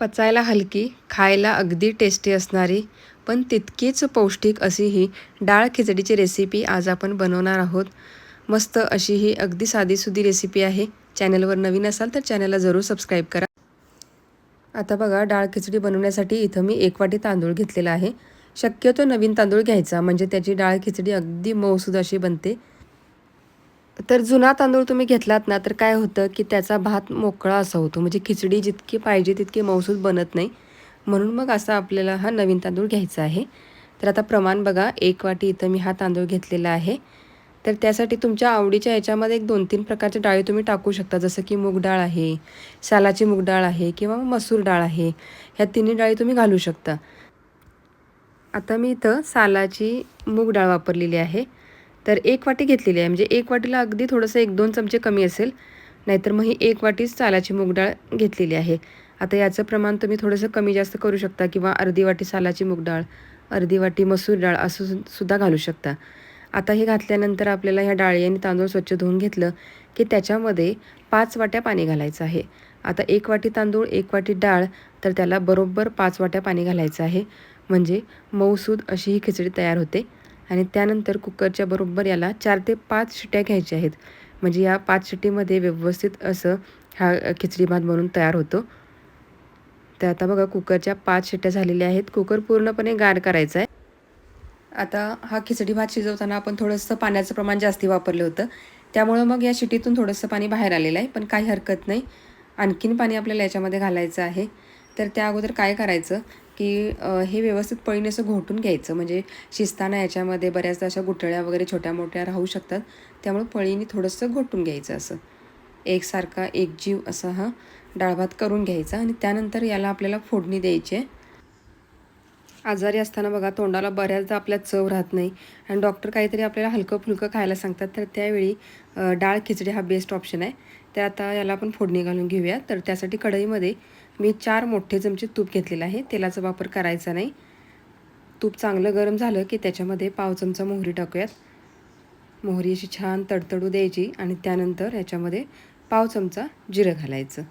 पचायला हलकी खायला अगदी टेस्टी असणारी पण तितकीच पौष्टिक अशी ही डाळ खिचडीची रेसिपी आज आपण बनवणार आहोत. मस्त अशी ही अगदी साधीसुधी रेसिपी आहे. चॅनलवर नवीन असाल तर चॅनलला जरूर सबस्क्राईब करा. आता बघा डाळ खिचडी बनवण्यासाठी इथं मी एक वाटी तांदूळ घेतलेला आहे. शक्यतो नवीन तांदूळ घ्यायचा म्हणजे त्याची डाळ खिचडी अगदी मऊसूद अशी बनते. तर जुना तांदूळ तुम्ही घेतलात ना तर काय होतं की त्याचा भात मोकळा असा होतो. म्हणजे खिचडी जितकी पाहिजे तितकी मौसूद बनत नाही. म्हणून मग असा आपल्याला हा नवीन तांदूळ घ्यायचा आहे. तर आता प्रमाण बघा एक वाटी इथं मी हा तांदूळ घेतलेला आहे. तर त्यासाठी तुमच्या आवडीच्या याच्यामध्ये एक दोन तीन प्रकारच्या डाळी तुम्ही टाकू शकता. जसं की मूग डाळ आहे सालाची मूग डाळ आहे किंवा मसूर डाळ आहे. ह्या तिन्ही डाळी तुम्ही घालू शकता. आता मी इथं सालाची मूग डाळ वापरलेली आहे. तर एक वाटी घेतलेली आहे. म्हणजे एक वाटीला अगदी थोडंसं एक दोन चमचे कमी असेल. नाहीतर मग ही एक वाटीच सालाची मूग डाळ घेतलेली आहे. आता याचं प्रमाण तुम्ही थोडंसं कमी जास्त करू शकता किंवा अर्धी वाटी सालाची मूग डाळ अर्धी वाटी मसूर डाळ असं सुद्धा घालू शकता. आता हे घातल्यानंतर आपल्याला ह्या डाळी आणि तांदूळ स्वच्छ धुवून घेतलं की त्याच्यामध्ये पाच वाट्या पाणी घालायचं आहे. आता एक वाटी तांदूळ एक वाटी डाळ तर त्याला बरोबर पाच वाट्या पाणी घालायचं आहे. म्हणजे मऊसूद अशी ही खिचडी तयार होते. आणि त्यानंतर कुकरच्या बरोबर याला चार ते पाच शिट्या घ्यायच्या आहेत. म्हणजे या पाच शिट्टीमध्ये व्यवस्थित असं हा खिचडी भात बनून तयार होतो. तर आता बघा कुकरच्या पाच शिट्ट्या झालेल्या आहेत. कुकर पूर्णपणे गार करायचा आहे. आता हा खिचडी भात शिजवताना आपण थोडंसं पाण्याचं प्रमाण जास्ती वापरलं होतं. त्यामुळं मग या शिटीतून थोडंसं पाणी बाहेर आलेलं आहे. पण काही हरकत नाही. आणखीन पाणी आपल्याला याच्यामध्ये घालायचं आहे. तर त्या अगोदर काय करायचं? की हे व्यवस्थित पळीने असं घोटून घ्यायचं. म्हणजे शिजताना याच्यामध्ये बऱ्याचदा अशा गुठळ्या वगैरे छोट्या मोठ्या राहू शकतात. त्यामुळे पळीने थोडंसं घोटून घ्यायचं असं. एकसारखा एकजीव असा हा डाळभात करून घ्यायचा आणि त्यानंतर याला आपल्याला फोडणी द्यायची आहे. आजारी असताना बघा तोंडाला बऱ्याचदा आपल्या चव राहत नाही. आणि डॉक्टर काहीतरी आपल्याला हलकं फुलकं खायला सांगतात. तर त्यावेळी डाळ खिचडी हा बेस्ट ऑप्शन आहे. तर आता याला आपण फोडणी घालून घेऊया. तर त्यासाठी कढईमध्ये मी चार मोठे चमचे तूप घेतलेलं आहे. तेलाचा वापर करायचा नाही. तूप चांगलं गरम झालं की त्याच्यामध्ये पाव चमचा मोहरी टाकूयात. मोहरी अशी छान तडतडू द्यायची आणि त्यानंतर याच्यामध्ये पाव चमचा जिरं घालायचं.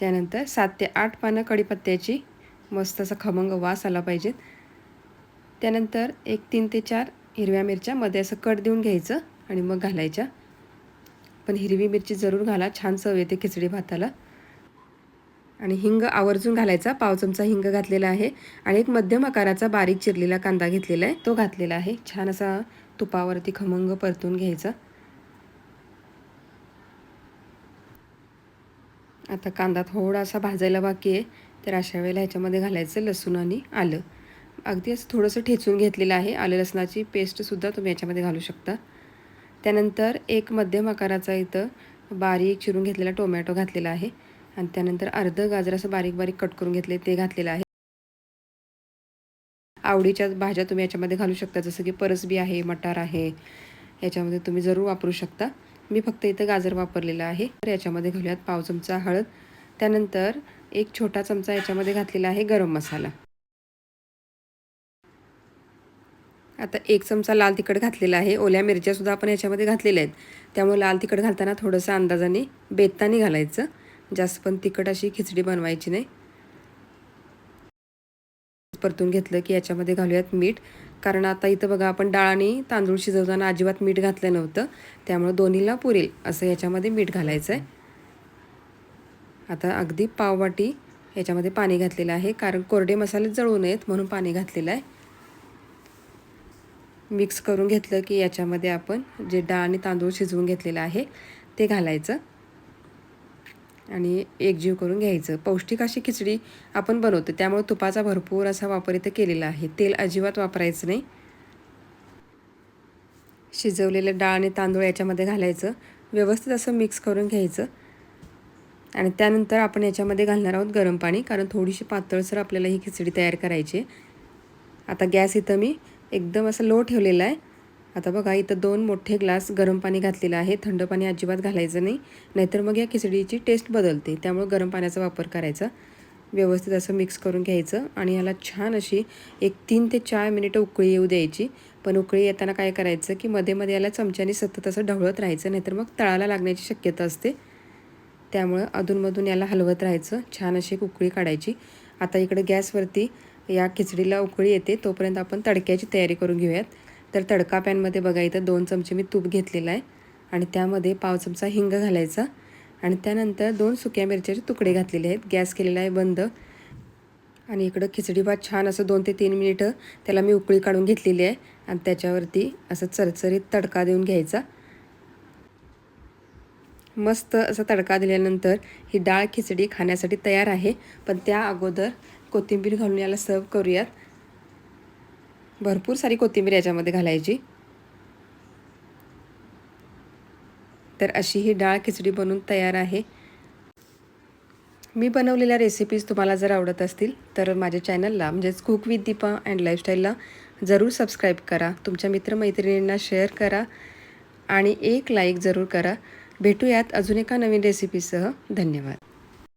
त्यानंतर सात ते आठ पानं कढीपत्त्याची मस्त असा खमंग वास आला पाहिजेत. त्यानंतर एक तीन ते चार हिरव्या मिरच्या मध्ये असं कट देऊन घ्यायचं आणि मग घालायच्या. पण हिरवी मिरची जरूर घाला छान चव येते खिचडी भाताला. आणि हिंग आवर्जून घालायचा पाव चमचा हिंग घातलेला आहे आणि एक मध्यम आकाराचा बारीक चिरलेला कांदा घेतलेला आहे तो घातलेला आहे. छान असा तुपावरती खमंग परतून घ्यायचा. आता कांदा थोडासा भाजायला बाकी आहे तर अशा वेळेला ह्याच्यामध्ये घालायचं लसूण आणि आलं. अगदी असं थोडंसं ठेचून घेतलेलं आहे आलं लसणाची पेस्टसुद्धा तुम्ही याच्यामध्ये घालू शकता. त्यानंतर एक मध्यम आकाराचा इथं बारीक चिरून घेतलेला टोमॅटो घातलेला आहे. आणि त्यानंतर अर्ध गाजर असं बारीक बारीक कट करून घेतले ते घातलेलं आहे. आवडीच्या भाज्या तुम्ही याच्यामध्ये घालू शकता जसं की परसबी आहे मटार आहे याच्यामध्ये तुम्ही जरूर वापरू शकता. मी फक्त इथं गाजर वापरलेलं आहे. तर याच्यामध्ये घालूयात पाव चमचा हळद. त्यानंतर एक छोटा चमचा याच्यामध्ये घातलेला आहे गरम मसाला. आता एक चमचा लाल तिखट घातलेला आहे. ओल्या मिरच्यासुद्धा आपण याच्यामध्ये घातलेल्या आहेत. त्यामुळे लाल तिखट घालताना थोडंसं अंदाजाने बेतानी घालायचं. जास्त पण तिखट अशी खिचडी बनवायची नाही. परतून घेतलं की याच्यामध्ये घालूयात मीठ. कारण आता इथं बघा आपण डाळ आणि तांदूळ शिजवताना अजिबात मीठ घातलं नव्हतं. त्यामुळं दोन्हीला पुरेल असं याच्यामध्ये मीठ घालायचं आहे आता अगदी पाववाटी याच्यामध्ये पाणी घातलेलं आहे. कारण कोरडे मसाले जळू नयेत म्हणून पाणी घातलेलं आहे. मिक्स करून घेतलं की याच्यामध्ये आपण जे डाळ आणि तांदूळ शिजवून घेतलेलं आहे ते घालायचं. आणि एकजीव करून घ्यायचं. पौष्टिक अशी खिचडी आपण बनवतो त्यामुळे तुपाचा भरपूर असा वापर इथं केलेला आहे. तेल अजिबात वापरायचं नाही. शिजवलेलं डाळ आणि तांदूळ याच्यामध्ये घालायचं. व्यवस्थित असं मिक्स करून घ्यायचं. आणि त्यानंतर आपण याच्यामध्ये घालणार आहोत गरम पाणी कारण थोडीशी पातळसर आपल्याला ही खिचडी तयार करायची आता गॅस इथं मी एकदम असं लो ठेवलेला आहे. आता बघा इथं दोन मोठे ग्लास गरम पाणी घातलेलं आहे. थंड पाणी अजिबात घालायचं नाही. नाहीतर मग या खिचडीची टेस्ट बदलते. त्यामुळे गरम पाण्याचा वापर करायचा. व्यवस्थित असं मिक्स करून घ्यायचं आणि ह्याला छान अशी एक तीन ते चार मिनिटं उकळी येऊ द्यायची. पण उकळी येताना काय करायचं की मध्ये मध्ये याला चमच्याने सतत असं ढवळत राहायचं. नाहीतर मग तळाला लागण्याची शक्यता असते. त्यामुळं अधूनमधून याला हलवत राहायचं. छान अशी एक उकळी काढायची. आता इकडे गॅसवरती या खिचडीला उकळी येते तोपर्यंत आपण तडक्याची तयारी करून घेऊयात. तर तडका पॅनमध्ये बघा इथं दोन चमचे मी तूप घेतलेलं आहे आणि त्यामध्ये पाव चमचा हिंग घालायचा आणि त्यानंतर दोन सुक्या मिरच्याचे तुकडे घातलेले आहेत. गॅस केलेला आहे बंद आणि इकडं खिचडी भात छान असं दोन ते तीन मिनिटं त्याला मी उकळी काढून घेतलेली आहे आणि त्याच्यावरती असं चरचरीत तडका देऊन घ्यायचा. मस्त असा तडका दिल्यानंतर ही डाळ खिचडी खाण्यासाठी तयार आहे. पण त्या अगोदर कोथिंबीर घालून याला सर्व करूयात. भरपूर सारी कोथिंबीर याच्यामध्ये घालायची. तर अशी ही डाळ खिचडी बनवून तयार आहे. मी बनवलेल्या रेसिपीज तुम्हाला जर आवडत असतील तर माझ्या चॅनलला म्हणजेच कुक विथ दीपा अँड लाईफस्टाईलला जरूर सबस्क्राईब करा. तुमच्या मित्रमैत्रिणींना शेअर करा आणि एक लाईक जरूर करा. भेटूयात अजून एका नवीन रेसिपीसह धन्यवाद.